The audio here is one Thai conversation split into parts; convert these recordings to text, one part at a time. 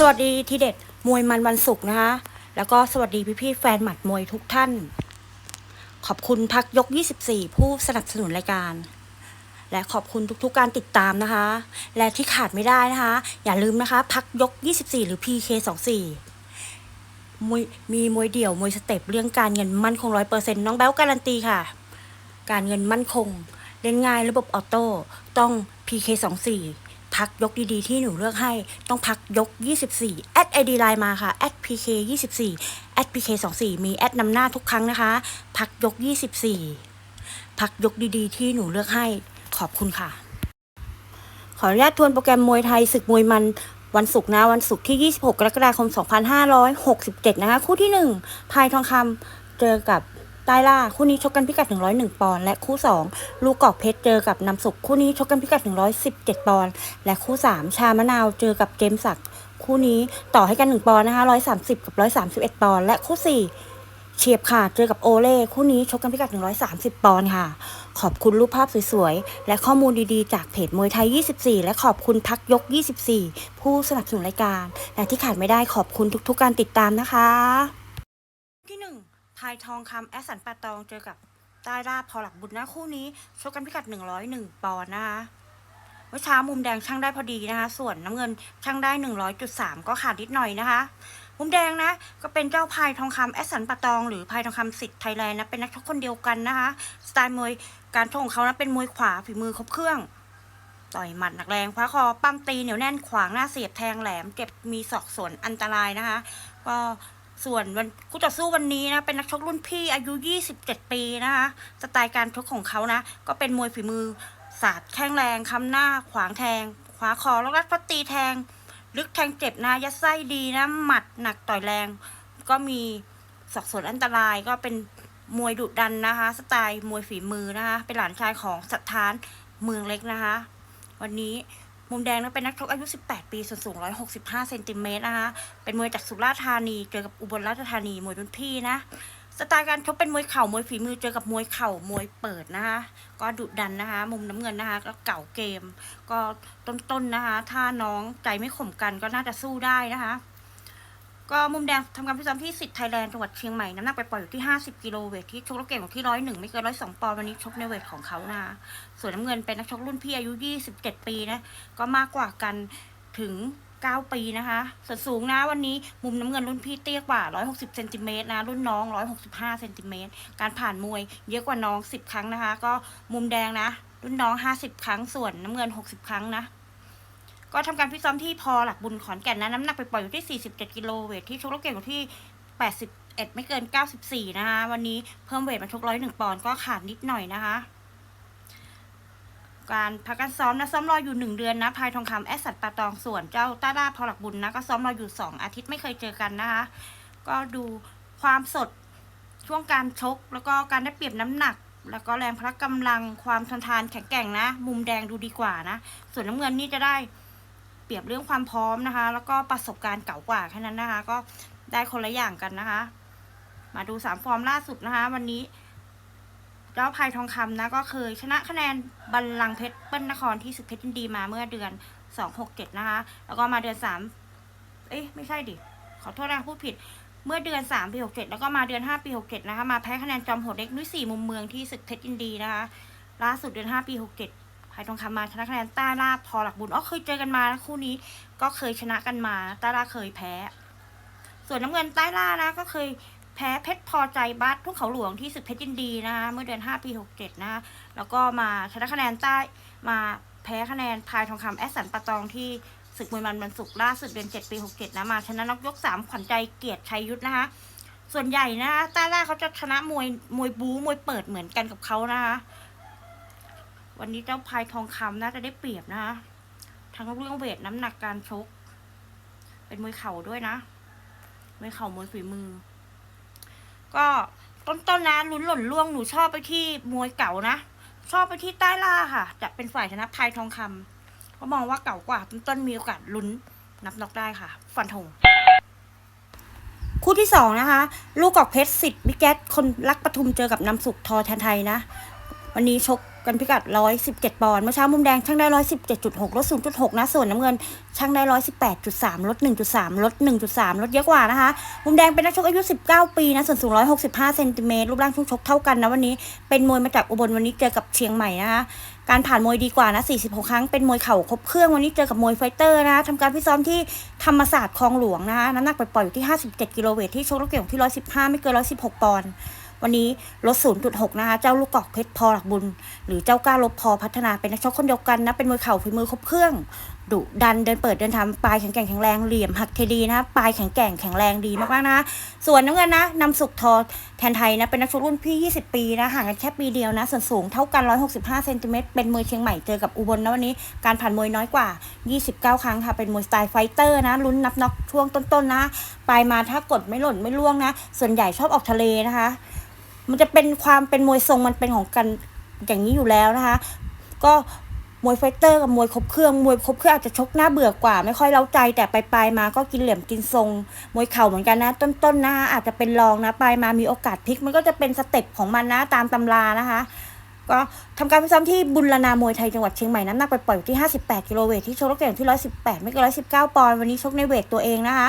สวัสดีทีเด็ดมวยมันวันศุกร์นะคะ แล้วก็สวัสดีพี่ๆแฟนหมัดมวยทุกท่าน ขอบคุณพักยก 24 ผู้สนับสนุนรายการ และขอบคุณทุกๆการติดตามนะคะ และที่ขาดไม่ได้นะคะ อย่าลืมนะคะพักยก 24 หรือ PK 24 มวยมีมวยเดี่ยวมวยสเต็ปเรื่องการเงินมั่นคงร้อยเปอร์เซ็นต์น้องแบ๊วการันตีค่ะ การเงินมั่นคง เล่นง่ายระบบออโต้ต้อง PK 24 พักยกดีๆ ที่หนูเลือกให้ ต้องพักยก 24แอด ID ไลน์มาค่ะแอด PK 24แอด PK 24มีแอดนำหน้าทุกครั้งนะคะ พักยก 24 พักยกดีๆ ที่หนูเลือกให้ขอบคุณค่ะ ขออนุญาตทวนโปรแกรมมวยไทยศึกมวยมันวันศุกร์นะวันศุกร์ที่ 26 กรกฎาคม 2567 นะคะ คู่ที่ 1 พายทองคำเจอกับ ใต้ล่าคู่นี้ชกกันพิกัด 101 ปอนด์และคู่ 2 ลูกกอกเพชรเจอกับนำสุกคู่นี้ชกกันพิกัด 117 ปอนด์และคู่ 3 ชามะนาวเจอกับเจมสักคู่นี้ต่อให้กัน 1 ปอนด์นะคะ 130 กับ 131 ปอนด์และคู่ 4 เฉียบขาดเจอกับโอเล่คู่นี้ชกกันพิกัด 130 ปอนด์ค่ะ ขอบคุณรูปภาพสวยๆ และข้อมูลดีๆ จากเพจมวยไทย 24 และขอบคุณพักยก 24 ผู้สนับสนุนรายการ และที่ขาดไม่ได้ขอบคุณทุกๆ การติดตามนะคะ ที่1 พายทองคำแอสสันปาตองเจอกับใต้ราพอหลักบุญนะคู่นี้ชกกันพิกัด 101 ปอนด์นะคะเมื่อเช้ามุมแดงช่างได้พอดีนะคะ ส่วนน้ำเงินช่างได้ 100.3 ก็ขาดนิดหน่อยนะคะ มุมแดงนะ ก็เป็นเจ้าพายทองคำแอสสันปาตอง หรือพายทองคำสิทธิ์ไทยแลนด์นะ เป็นนักชกคนเดียวกันนะคะ สไตล์มวยการชกของเขานะเป็นมวยขวาฝีมือครบเครื่อง ต่อยหมัดหนักแรงคว้าคอปั้มตีเหนียวแน่นขวางหน้าเสียบแทงแหลมเจ็บมีศอกส่วนอันตรายนะคะ ก็ ส่วนวันคู่ต่อสู้วันนี้นะเป็นนักชกรุ่นพี่อายุ 27 ปีนะคะสไตล์การชกของเขานะ ก็เป็นมวยฝีมือสาดแข้งแรงคำหน้า ขวางแทง ขวาคอแล้วรัดฟัดตีแทง ลึกแทงเจ็บนะยัดไส้ดีนะ หมัดหนักต่อยแรง ก็มีศอกส่วนอันตรายก็เป็นมวยดุดันนะคะ สไตล์มวยฝีมือนะคะ เป็นหลานชายของสัตธานเมืองเล็กนะคะ วันนี้ มุมแดงนะเป็นนักชกอายุ 18 ปีส่วนสูง 165 เซนติเมตรนะคะ เป็นมวยจากสุราษฎร์ธานีเจอกับอุบลราชธานีมวยรุ่นพี่นะ สไตล์การชกเป็นมวยเข่ามวยฝีมือเจอกับมวยเข่ามวยเปิดนะคะ ก็ดุดันนะคะ มุมน้ำเงินนะคะก็เก่าเกม ก็ต้นๆนะคะ ถ้าน้องใจไม่ข่มกันก็น่าจะสู้ได้นะคะ ก็มุมแดงทำการพิจารณาที่สิทธิ์ไทยแลนด์จังหวัดเชียงใหม่น้ำหนักไปปล่อยอยู่ที่ 50 กิโลเวทที่ชกแล้วเก่งของที่ร้อยหนึ่งไม่เกินร้อยสองปอนด์วันนี้ชกในเวทของเขานะคะส่วนน้ำเงินเป็นนักชกรุ่นพี่อายุ 27 ปีนะก็มากกว่ากันถึง 9 ปีนะคะส่วนสูงนะวันนี้มุมน้ำเงินรุ่นพี่เตี้ยกว่า 160เซนติเมตรนะรุ่นน้อง 165เซนติเมตรการผ่านมวยเยอะกว่าน้อง 10 ครั้งนะคะ ก็มุมแดงนะ รุ่นน้อง 50 ครั้งส่วนน้ำเงิน 60 ครั้งนะ ก็ทำการฟิตซ้อมที่พอหลักบุญขอนแก่นนะน้ำหนักไปปล่อยอยู่ที่ 47 กิโลเวทที่ชกแล้วเก่งอยู่ที่ 81 ไม่เกิน 94 นะคะ วันนี้เพิ่มเวทมาชกร้อยหนึ่งปอนด์ก็ขาดนิดหน่อยนะคะ การพักการซ้อมนะซ้อมรออยู่หนึ่งเดือนนะพายทองคำแอสสัตปาตองส่วนเจ้าต้าด้าพอหลักบุญนะก็ซ้อมรออยู่สองอาทิตย์ไม่เคยเจอกันนะคะ ก็ดูความสดช่วงการชกแล้วก็การได้เปรียบน้ำหนัก แล้วก็แรงพละกำลังความทนทานแข็งแกร่งนะ มุมแดงดูดีกว่านะ ส่วนน้ำเงินนี่จะได้ เปรียบเรื่องความพร้อมนะคะ แล้วก็ประสบการณ์เก่ากว่าแค่นั้นนะคะ ก็ได้คนละอย่างกันนะคะ มาดูสามฟอร์มล่าสุดนะคะ วันนี้เจ้าพายทองคำนะก็เคยชนะคะแนนบัลลังก์เพชรเปิ้ลนครที่สุดเพชรยินดีมาเมื่อเดือนสองหกเจ็ดนะคะ แล้วก็มาเดือนสามเอ้ยไม่ใช่ดิ ขอโทษนะพูดผิดเมื่อเดือนสามปีหกเจ็ดแล้วก็มาเดือนห้าปีหกเจ็ดนะคะ มาแพ้คะแนนจอมโหดเล็กนุ้ยสี่มุมเมืองที่ศึกเพชรยินดีนะคะ ล่าสุดเดือนห้าปี หกเจ็ดพายทองคำมาชนะคะแนนต้าลาพอหลักบุญอ๋อเคยเจอกันมานะคู่นี้ก็เคยชนะกันมาต้าลาเคยแพ้ ส่วนน้ำเงินใต้ล่านะ ก็เคยแพ้เพชรพอใจบัสทุ่งเขาหลวงที่ศึกเพชรยินดีนะคะเมื่อเดือน5ปี67นะคะแล้วก็มาชนะคะแนนใต้มาแพ้คะแนนพายทองคำแอสสันปะตองที่ศึกมวยมันวันศุกร์ล่าสุดเดือน7ปี67นะมาชนะน็อกยก3ขวัญใจเกียรติชัยยุทธนะคะส่วนใหญ่นะต้าล่าเขาจะชนะมวยมวยบู๊มวยเปิดเหมือนกันกับเขานะคะ วันนี้เจ้าพายทองคำน่าจะได้เปรียบนะคะทั้งเรื่องเวทน้ำหนักการชก เป็นมวยเข่าด้วยนะมวยเข่ามวยฝีมือ ก็ต้นๆนะลุ้นหล่นล่วงหนูชอบไปที่มวยเก่านะชอบไปที่ใต้ล่าค่ะ จะเป็นฝ่ายชนะพายทองคำเพราะมองว่าเก่ากว่าต้นๆมีโอกาสลุ้นนับน็อกได้ค่ะ ฟันธงคู่ที่สองนะคะ ลูกกอกเพชรสิทธิ์บิ๊กแก๊สคนรักปทุมเจอกับน้ำสุกทอแทนไทยนะ วันนี้ชก กันพิกัด 117 ปอนด์เมื่อเช้ามุมแดงช่างได้ 117.6 ลด 0.6 นะ ส่วนน้ำเงินช่างได้ 118.3 ลด 1.3 ลด 1.3 ลดเยอะกว่านะคะ มุมแดงเป็นนักชกอายุ 19 ปีนะ ส่วนสูง 165 เซนติเมตรรูปร่างช่วงชกเท่ากันนะวันนี้ เป็นมวยมาจากอุบลวันนี้เจอกับเชียงใหม่นะคะการผ่านมวยดีกว่านะ 46 ครั้ง เป็นมวยเข่าครบเครื่อง วันนี้เจอกับมวยไฟเตอร์นะทำการพิซ้อมที่ธรรมศาสตร์คลองหลวงนะคะน้ำหนักปล่อยๆอยู่ที่ 57 กิโลเวทที่ชกลูกเก่งที่ 115 ไม่เกิน 116 ปอนด์ วันนี้ลด 0.6 นะคะ เจ้าลูกกอกเพชรพอหลักบุญ หรือเจ้ากล้าลบพอพัฒนาเป็นนักชกคนเดียวกันนะ เป็นมวยเข่าฝีมือครบเครื่อง ดุดันเดินเปิดเดินทำปลายแข็งแกร่งแข็งแรงเหลี่ยมหักเทดีนะปลายแข็งแกร่งแข็งแรงดีมากๆนะ ส่วนน้ำเงินนะนำสุกทอแทนไทยนะเป็นนักชกรุ่นพี่ 20 ปีนะห่างกันแค่ปีเดียวนะ ส่วนสูงเท่ากัน 165เซนติเมตรเป็นมวยเชียงใหม่เจอกับอุบลนะวันนี้ การผ่านมวยน้อยกว่า 29 ครั้งค่ะเป็นมวยสไตล์ไฟเตอร์นะลุ้นนับน็อกช่วงต้นๆนะปลายมาถ้ากดไม่หล่นไม่ล่วงนะ ส่วนใหญ่ชอบออกทะเลนะคะ มันจะเป็นความเป็นมวยทรงมันเป็นของกันอย่างนี้อยู่แล้วนะคะ ก็ มวยไฟเตอร์กับมวยครบเครื่องมวยครบเครื่องอาจจะชกหน้าเบื่อกว่า ไม่ค่อยเล้าใจแต่ไปลายๆมาก็กินเหลี่ยมกินทรง มวยเข่าเหมือนกันนะ ต้นๆนะคะอาจจะเป็นรองนะปลายมามีโอกาสพลิก มันก็จะเป็นสเต็ปของมันนะตามตำรานะคะก็ทำการพิซ้อมที่บุรณามวยไทยจังหวัดเชียงใหม่น้ำหนักไปปล่อยอยู่ที่ 58 กิโลเวทที่ชกลูกเก่งที่ 118 ไม่เกิน119 ปอนด์วันนี้ชกในเวทตัวเองนะคะ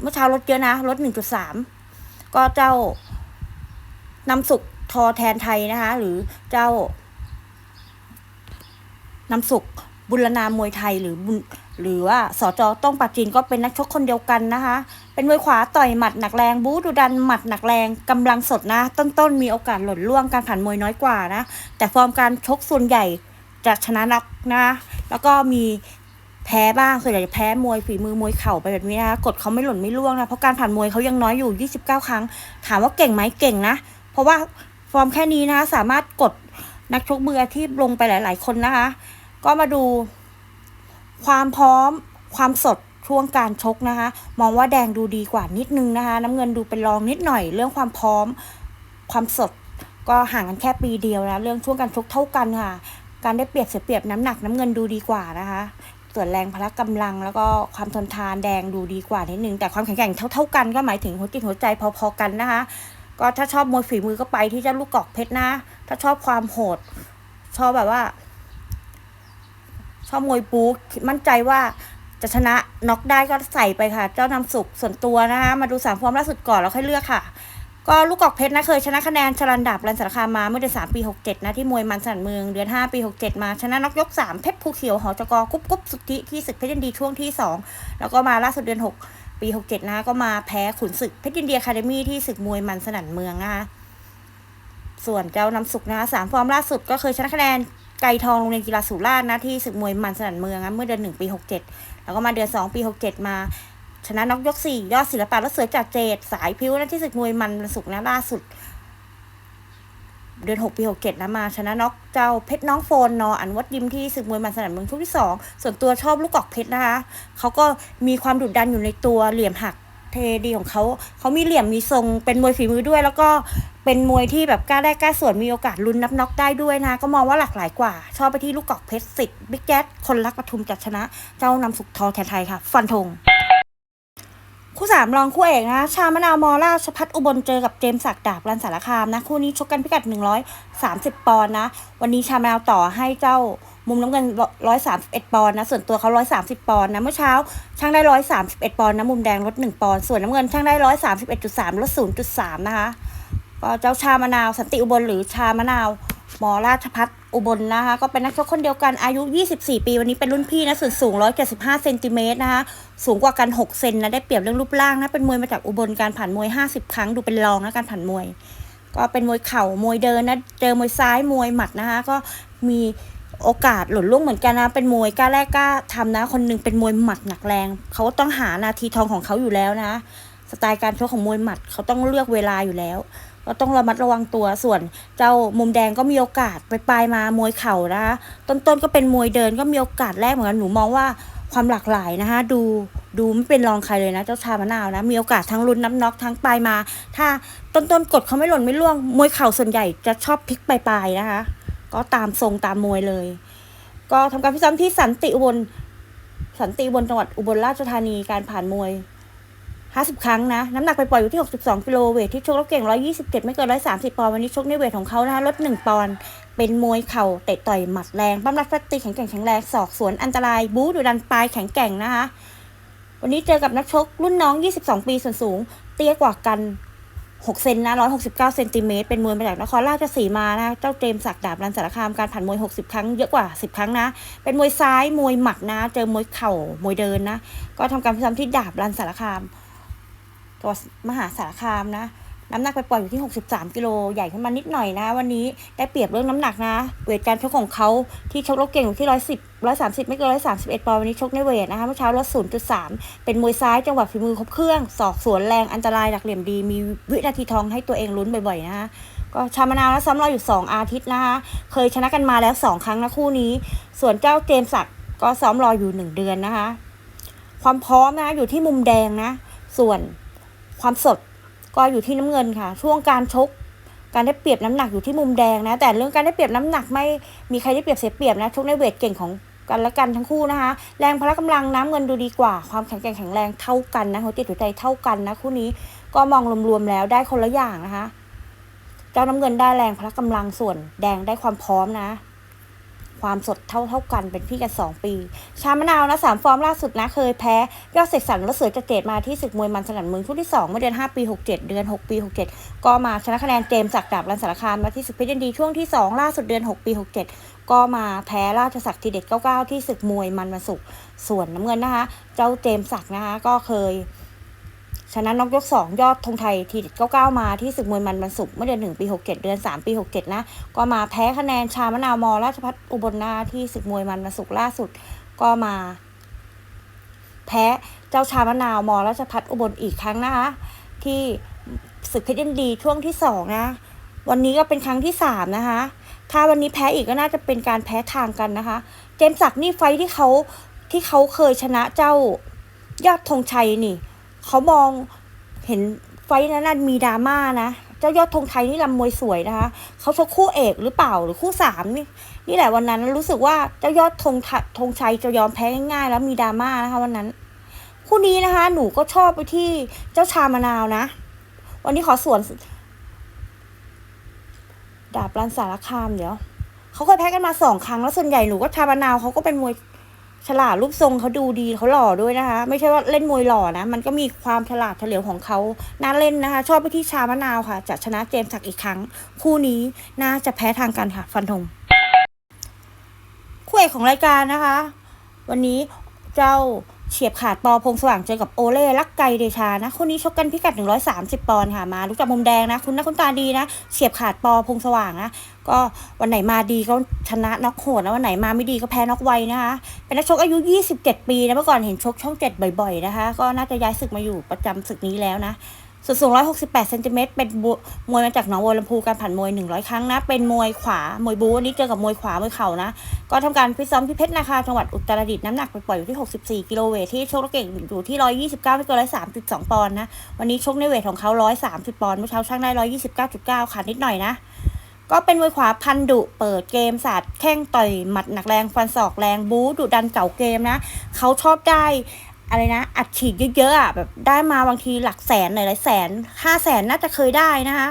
เมื่อเช้าลดเยอะนะลด1.3 ก็เจ้านำสุกทอแทนไทยนะคะ หรือเจ้า นำสุกบุรณามวยไทยหรือบุหรือว่าสจต้องปักจีนก็เป็นนักชกคนเดียวกันนะคะ เป็นมวยขวาต่อยหมัดหนักแรงบู๊ดุดันหมัดหนักแรงกำลังสดนะ ต้นๆมีโอกาสหล่นล่วงการผ่านมวยน้อยกว่านะ แต่ฟอร์มการชกส่วนใหญ่จะชนะน็อกนะ แล้วก็มีแพ้บ้างส่วนใหญ่จะแพ้มวยฝีมือมวยเข่าไปแบบนี้นะกดเขาไม่หล่นไม่ล่วงนะเพราะการผ่านมวยเขายังน้อยอยู่ 29 ครั้ง ถามว่าเก่งไหมเก่งนะ เพราะว่าฟอร์มแค่นี้นะคะสามารถกดนักชกมืออาชีพลงไปหลาย ๆ คนนะคะ ก็มาดู ความพร้อมความสดช่วงการชกนะคะ มองว่าแดงดูดีกว่านิดนึงนะคะ น้ำเงินดูเป็นรองนิดหน่อย เรื่องความพร้อมความสดก็ห่างกันแค่ปีเดียวนะเรื่องช่วงการชกเท่ากันค่ะ การได้เปรียบเสียเปรียบน้ำหนักน้ำเงินดูดีกว่านะคะส่วนแรงพละกำลังแล้วก็ความทนทานแดงดูดีกว่านิดนึงแต่ความแข็งแกร่งเท่า ๆ กันก็หมายถึงหัวจิตหัวใจพอๆกันนะคะ ก็ถ้าชอบมวยฝีมือก็ไปที่เจ้าลูกกอกเพชรนะ ถ้าชอบความโหด ชอบแบบว่า อบมวยปูมั่นใจว่าจะชนะน็อกได้ก็ใส่ไปค่ะ เจ้านำสุกส่วนตัวนะคะ มาดูสามฟอร์มล่าสุดก่อนแล้วค่อยเลือกค่ะ ก็ลูกกอกเพชรนะเคยชนะคะแนนชลันดับรันสารคามมาเมื่อเดือนสามปีหกเจ็ดนะที่มวยมันสันเมืองเดือนห้าปีหกเจ็ดมาชนะน็อกยกสามเพชรภูเขียวหอจกกุ๊บกุ๊บสุทธิที่ศึกเพชรยินดีช่วงที่สองแล้วก็มาล่าสุดเดือนหกปีหกเจ็ดนะก็มาแพ้ขุนศึกเพชรยินดีคาเดมี่ที่ศึกมวยมันสนั่นเมืองนะคะส่วนเจ้านำสุกนะคะสามฟอร์มล่าสุดก็เคยชนะคะแนน ไก่ทองโรงเรียนกีฬาสุราษฎร์นะที่ศึกมวยมันสนั่นเมืองนะเมื่อเดือนหนึ่งปีหกเจ็ดแล้วก็มาเดือนสองปีหกเจ็ดมาชนะน็อกยกสี่ยอดศิลปะและเสือจากเจดสายพิ้วนะที่ศึกมวยมันสุกนะล่าสุด เดือนหกปีหกเจ็ดนะมาชนะน็อกเจ้าเพชรน้องโฟนนออันวัดยิมที่ศึกมวยมันสนามเมืองช่วงที่สองส่วนตัวชอบลูกกอกเพชรนะคะเขาก็มีความดุดันอยู่ในตัวเหลี่ยมหัก เทดีของเขาเขามีเหลี่ยมมีทรงเป็นมวยฝีมือด้วย แล้วก็เป็นมวยที่แบบกล้าได้กล้าส่วนมีโอกาสลุ้นนับน็อกได้ด้วยนะ ก็มองว่าหลากหลายกว่า ชอบไปที่ลูกกอกเพชรสิทธิ์บิ๊กแจ๊ดคนรักปทุมจัดชนะ เจ้านำสุกทอแทนไทยค่ะ ฟันธงคู่สามรองคู่เอกนะ ชามะนาวมอราชพัฒอุบลเจอกับเจมสักดิ์ดาบรันสารคามนะ คู่นี้ชกกันพิกัด 130 ปอนด์นะ วันนี้ชามะนาวต่อให้เจ้า มุมน้ำเงิน131ปอนด์นะ ส่วนตัวเขา130ปอนด์นะ เมื่อเช้าช่างได้131ปอนด์นะ มุมแดงลด1ปอนด์ ส่วนน้ำเงินช่างได้131.3ลด0.3นะคะ ก็เจ้าชามะนาวสันติอุบลหรือชามะนาวหมอราชพัฒอุบลนะคะ ก็เป็นนักชกคนเดียวกันอายุ 24 ปี วันนี้เป็นรุ่นพี่นะส่วนสูง 175เซนติเมตรนะคะ สูงกว่ากัน 6 เซนนะ ได้เปรียบเรื่องรูปร่างนะ เป็นมวยมาจากอุบลการผ่านมวย 50 ครั้งดูเป็นรองนะการผ่านมวย ก็เป็นมวยเข่ามวยเดินนะ เจอมวยซ้ายมวยหมัดนะคะ ก็มี โอกาสหล่นล่วงเหมือนกันนะ เป็นมวยกล้าแรกกล้าทำนะ คนหนึงเป็นมวยหมัดหนักแรง เขาก็ต้องหานาทีทองของเขาอยู่แล้วนะ สไตล์การชกของมวยหมัดเขาต้องเลือกเวลาอยู่แล้ว ก็ต้องระมัดระวังตัว ส่วนเจ้ามุมแดงก็มีโอกาสไปปลายมามวยเข่านะคะต้นๆก็เป็นมวยเดินก็มีโอกาสแรกเหมือนกัน หนูมองว่าความหลากหลายนะคะดูดูไม่เป็นรองใครเลยนะ เจ้าชามะนาวนะ มีโอกาสทั้งลุ้นน้ำน็อกทั้งปลายมา ถ้าต้นๆกดเขาไม่หล่นไม่ล่วงมวยเข่าส่วนใหญ่จะชอบพลิกปลายๆนะคะ ก็ตามทรงตามมวยเลย ก็ทำการพิซ้อมที่สันติอุบล สันติอุบลจังหวัดอุบลราชธานีการผ่านมวย 50 ครั้งนะ น้ำหนักไปปล่อยอยู่ที่ 62กิโลเวทที่ชกแล้วเก่ง 127 ไม่เกิน 130ปอนด์วันนี้ชกในเวทของเขานะคะลด 1 ปอนด์เป็นมวยเข่าเตะต่อยหมัดแรงปั้มรัดฟัดตีแข็งแกร่งแข็งแรงศอกสวนอันตรายบู๊ดุดันปลายแข็งแกร่งนะคะวันนี้เจอกับนักชกรุ่นน้อง 22 ปีส่วนสูง เตี้ยกว่ากัน 6เซนนะ169เซนติเมตรเป็นมวยมาจากนครราชสีมานะเจ้าเจมสักดาบรันสารคามการผ่านมวย 60 ครั้งเยอะกว่า 10 ครั้งนะ เป็นมวยซ้ายมวยหมัดนะ เจอมวยเข่ามวยเดินนะ ก็ทำการพิซ้ำที่ดาบรันสารคามตัวมหาสารคามนะ น้ำหนักไปปล่อยอยู่ที่ 63 กิโลใหญ่ขึ้นมานิดหน่อยนะ วันนี้ได้เปรียบเรื่องน้ำหนักนะเวทการชกของเขาที่ชกรบเก่งอยู่ที่ 110 130 ไม่เกิน131ปอนด์วันนี้ชกในเวทนะคะเมื่อเช้าลด0.3 เป็นมวยซ้ายจังหวะฝีมือครบเครื่องศอกสวนแรงอันตรายหลักเหลี่ยมดีมีวินาทีทองให้ตัวเองลุ้นบ่อยๆนะคะก็ชามะนาวแล้วซ้อมรออยู่ 2 อาทิตย์นะคะเคยชนะกันมาแล้ว 2 ครั้งนะคู่นี้ ส่วนเจ้าเจมส์ศักก็ซ้อมรออยู่ 1 เดือนนะคะ ความพร้อมนะอยู่ที่มุมแดงนะ ส่วนความสด ก็อยู่ที่น้ำเงินค่ะ ช่วงการชก การได้เปรียบน้ำหนักอยู่ที่มุมแดงนะ แต่เรื่องการได้เปรียบน้ำหนักไม่มีใครได้เปรียบเสียเปรียบนะชกในเวทเก่งของกันและกันทั้งคู่นะคะ แรงพละกำลังน้ำเงินดูดีกว่า ความแข็งแกร่งแข็งแรงเท่ากันนะหัวจิตหัวใจเท่ากันนะคู่นี้ก็มองรวมๆแล้วได้คนละอย่างนะคะ เจ้าน้ำเงินได้แรงพละกำลังส่วนแดงได้ความพร้อมนะ ความสดเท่าเท่ากันเป็นพี่กันสองปี ชามะนาวนะสามฟอร์มล่าสุดนะเคยแพ้ยอดเสกสรรและเสือจะเจดมาที่ศึกมวยมันสนั่นเมืองชุดที่ 2 เมื่อเดือน 5 ปี 67 เดือน 6 ปี 67 ก็มาชนะคะแนนเจมส์จากดาบรันสารคามมาที่ศึกเพชรยินดีช่วงที่ 2 ล่าสุดเดือน 6 ปี 67 ก็มาแพ้ราชศักดิ์ทีเด็ด 99 ที่ศึกมวยมันมาสุกร์ส่วนน้ำเงินนะคะ เจ้าเจมส์ศักดิ์นะคะก็เคย ชนะน็อกยก 2 ยอดธงไทยทีเด็ด99 มาที่ศึกมวยมันมันสุกร์เมื่อเดือน 1 ปี 67 เดือน 3 ปี 67 นะ ก็มาแพ้คะแนนชามะนาวมอราชพัฒอุบลนาที่ศึกมวยมันมาสุกร์ล่าสุด ก็มา แพ้เจ้าชามะนาวมอราชพัฒอุบลอีกครั้งนะคะที่ศึกเพชรยินดีช่วงที่สองนะวันนี้ก็เป็นครั้งที่สามนะคะถ้าวันนี้แพ้อีกก็น่าจะเป็นการแพ้ทางกันนะคะ เจมส์ศักดิ์นี่ไฟท์ที่เขาที่เขาเคยชนะเจ้ายอดธงชัยนี่ เขามองเห็นไฟนั้นมีดราม่านะ เจ้ายอดธงชัยนี่ลำมวยสวยนะคะเขาชกคู่เอกหรือเปล่าหรือคู่สามนี่นี่แหละวันนั้นรู้สึกว่าเจ้ายอดธงธงชัยจะยอมแพ้ง่ายๆ แล้วมีดราม่านะคะวันนั้น คู่นี้นะคะ หนูก็ชอบไปที่เจ้าชามะนาวนะ วันนี้ขอส่วน ดาบรันสารคามเดี๋ยวเขาเคยแพ้กันมาสองครั้งแล้วส่วนใหญ่หนูก็ชามะนาวเขาก็เป็นมวย ฉลาดรูปทรงเขาดูดีเขาหล่อด้วยนะคะ ไม่ใช่ว่าเล่นมวยหล่อนะ มันก็มีความฉลาดเฉลียวของเขาน่าเล่นนะคะ ชอบไปที่ชามะนาวค่ะ จะชนะเจมส์สักอีกครั้ง คู่นี้น่าจะแพ้ทางกันค่ะ ฟันธงคู่เอกของรายการนะคะ วันนี้เจ้า เฉียบขาดปอพงสว่างเจอกับโอเล่ลักไกเดชานะคนนี้ชกกันพิกัด 130 ปอนด์ค่ะมารู้จักมุมแดงนะ คุณนะคุณตาดีนะ เฉียบขาดปอพงสว่างนะก็วันไหนมาดีก็ชนะน็อกโหดนะวันไหนมาไม่ดีก็แพ้น็อกไวนะคะเป็นนักชกอายุ 27 ปีนะเมื่อก่อนเห็นชกช่องเจ็ดบ่อย ๆ นะคะ ก็น่าจะย้ายศึกมาอยู่ประจำศึกนี้แล้วนะ ส่วนสูง 168เซนติเมตรเป็นมวยมาจากหนองบัวลำพูการผ่านมวย 100 ครั้งนะ เป็นมวยขวา มวยบูวันนี้เจอกับมวยขวา มวยเข่านะ ก็ทำการฟิตซ้อมที่เพชรนาคาจังหวัดอุตรดิตถ์น้ำหนักไปปล่อยอยู่ที่ 64 กิโลเวทที่ชกเก่งอยู่ที่ 129ไม่เกิน103.2 ปอนด์นะ วันนี้ชกในเวทของเขา 130 ปอนด์ เมื่อเช้าช่างได้ 129.9 ขาดนิดหน่อยนะ ก็เป็นมวยขวาพันดุ เปิดเกมศาสต์แข้งต่อยหมัดหนักแรง ฟันศอกแรงบู๊ดุดันเก่าเกมนะ เขาชอบได้ อะไรนะ อัดฉีดเยอะๆอะแบบได้มาบางทีหลักแสนหลายๆแสนห้าแสนน่าจะเคยได้นะคะ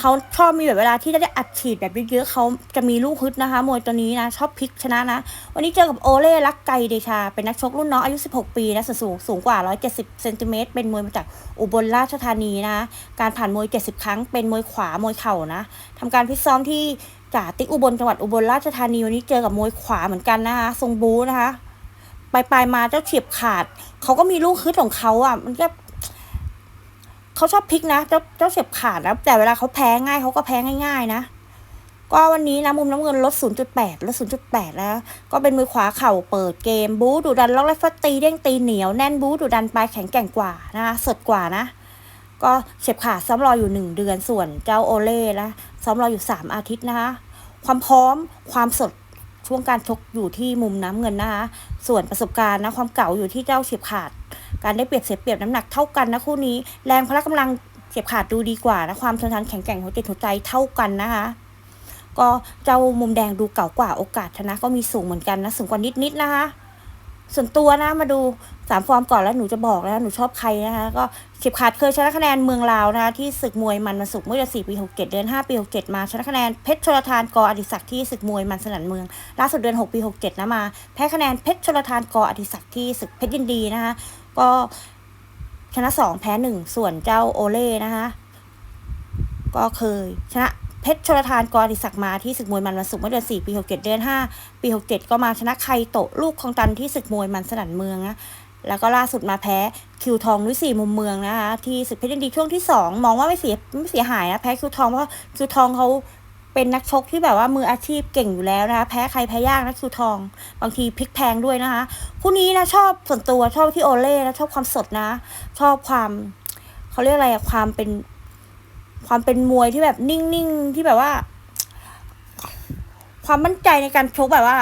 เขาชอบมีแบบเวลาที่ได้อัดฉีดแบบเยอะๆเขาจะมีลูกฮึดนะคะ มวยตัวนี้นะชอบพลิกชนะนะ วันนี้เจอกับโอเล่ลักไกเดชา เป็นนักชกรุ่นน้องอายุ 16 ปีนะส,สูงสูงกว่า 170เซนติเมตรเป็นมวยมาจากอุบลราชธานีนะ การผ่านมวย 70 ครั้ง เป็นมวยขวามวยเข่านะทำการพิตซ้อมที่จ่าติ๊กอุบลจังหวัดอุบลราชธานีวันนี้เจอกับมวยขวาเหมือนกันนะคะทรงบูนะคะ ไปไปๆมาเจ้าเฉียบขาด เขาก็มีลูกคืดของเขาอะ มันก็เขาชอบพลิกนะเจ้าเจ้าเฉียบขาดนะแต่เวลาเขาแพ้ง่ายเขาก็แพ้ง่าย ๆ นะก็วันนี้นะมุมน้ำเงินลด 0.8 ลด 0.8 แล้ว ก็เป็นมือขวาเข่าเปิดเกม บู๊ดุดันล็อกและฟตีเด้งตีเหนียวแน่นบู๊ดุดันปลายแข็งแกร่งกว่านะคะสดกว่านะ ก็เฉียบขาดซ้อมรออยู่ 1 เดือนส่วนเจ้าโอเล่นะซ้อมรออยู่ 3 อาทิตย์นะคะ ความพร้อมความสด ช่วงการชกอยู่ที่มุมน้ำเงินนะคะ ส่วนประสบการณ์นะความเก่าอยู่ที่เจ้าเฉียบขาด การได้เปรียบเสียเปรียบน้ำหนักเท่ากันนะคู่นี้ แรงพละกำลังเฉียบขาดดูดีกว่านะความชนชันแข็งแกร่งหัวจิตหัวใจเท่ากันนะคะ ก็เจ้ามุมแดงดูเก่ากว่าโอกาสชนะก็มีสูงเหมือนกันนะสูงกว่านิดๆนะคะ ส่วนตัวนะมาดูสามฟอร์มก่อนแล้วหนูจะบอกนะหนูชอบใครนะคะก็เฉียบขาดเคยชนะคะแนนเมืองลาวนะคะที่ศึกมวยมันมาสุกเมื่อเดือนสี่ปีหกเจ็ดเดือนห้าปีหกเจ็ดมาชนะคะแนนเพชรชลทานกออดิศักดิ์ที่ศึกมวยมันสนันเมืองล่าสุดเดือนหกปีหกเจ็ดนะมาแพ้คะแนนเพชรชลทานกออดิศักดิ์ที่ศึกเพชรยินดีนะคะก็ชนะสองแพ้หนึ่งส่วนเจ้าโอเล่นะคะก็เคยชนะ เพชรชลทานกอดิศักมาที่ศึกมวยมันวันศุกร์เมื่อเดือน4ปี67เดือน5ปี67 ก็มาชนะไคโตะลูกของตันที่ศึกมวยมันสนั่นเมืองนะแล้วก็ล่าสุดมาแพ้คิวทองนุ้ยสี่มุมเมืองนะคะที่ศึกเพชรดีช่วงที่สองมองว่าไม่เสียไม่เสียหายนะแพ้คิวทองเพราะคิวทองเขาเป็นนักชกที่แบบว่ามืออาชีพเก่งอยู่แล้วนะคะแพ้ใครแพ้ยากนะคิวทอง บางทีพลิกแพงด้วยนะคะคู่นี้นะชอบส่วนตัวชอบที่โอเล่นะชอบความสดนะ ชอบความเขาเรียกอะไรอะความเป็น ความเป็นมวยที่แบบนิ่งๆที่แบบว่า ความมั่นใจในการชกแบบว่า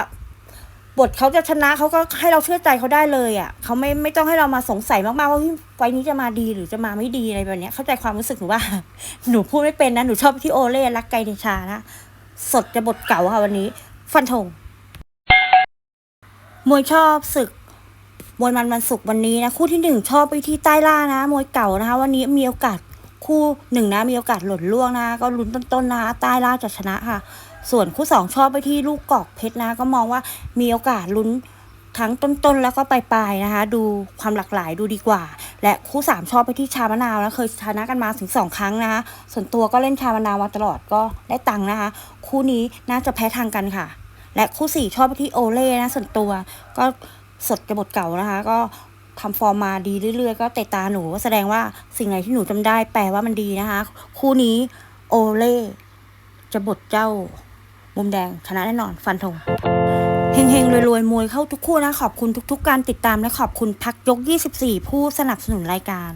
บทเขาจะชนะเขาก็ให้เราเชื่อใจเขาได้เลยอะเขาไม่ไม่ต้องให้เรามาสงสัยมากๆว่าเฮ้ยไฟนี้จะมาดีหรือจะมาไม่ดีอะไรแบบเนี้ยเข้าใจความรู้สึกหนูว่า หนูพูดไม่เป็นนะหนูชอบที่โอเล่รักไกเดชานะสดจะบทเก่าค่ะวันนี้ ฟันธงมวยชอบศึกมวยมันวันศุกร์วันนี้นะ คู่ที่หนึ่งชอบไปที่ใต้ล่านะ มวยเก่านะคะ วันนี้มีโอกาส คู่หนึ่งนะมีโอกาสหล่นล่วงนะ ก็ลุ้นต้นๆนะใต้ล่าจะชนะค่ะ ส่วนคู่สองชอบไปที่ลูกกอกเพชรนะ ก็มองว่ามีโอกาสลุ้นทั้งต้นๆแล้วก็ปลายๆนะคะ ดูความหลากหลายดูดีกว่า และคู่สามชอบไปที่ชามะนาวนะเคยชนะกันมาถึงสองครั้งนะคะส่วนตัวก็เล่นชามะนาวมาตลอดก็ได้ตังค์นะคะ คู่นี้น่าจะแพ้ทางกันค่ะ และคู่สี่ชอบไปที่โอเล่นะส่วนตัวก็สดจะบทเก่านะคะ ก็ ทำฟอร์มมาดีเรื่อยๆ ก็เตะตาหนูก็แสดงว่าสิ่งไหนที่หนูจำได้ แปลว่ามันดีนะคะ คู่นี้โอเล่จะบทเจ้า มุมแดงชนะแน่นอน ฟันธงเฮงๆรวยๆมวยเข้าทุกคู่นะ ขอบคุณทุกๆการติดตามและขอบคุณพักยก 24 ผู้สนับสนุนรายการ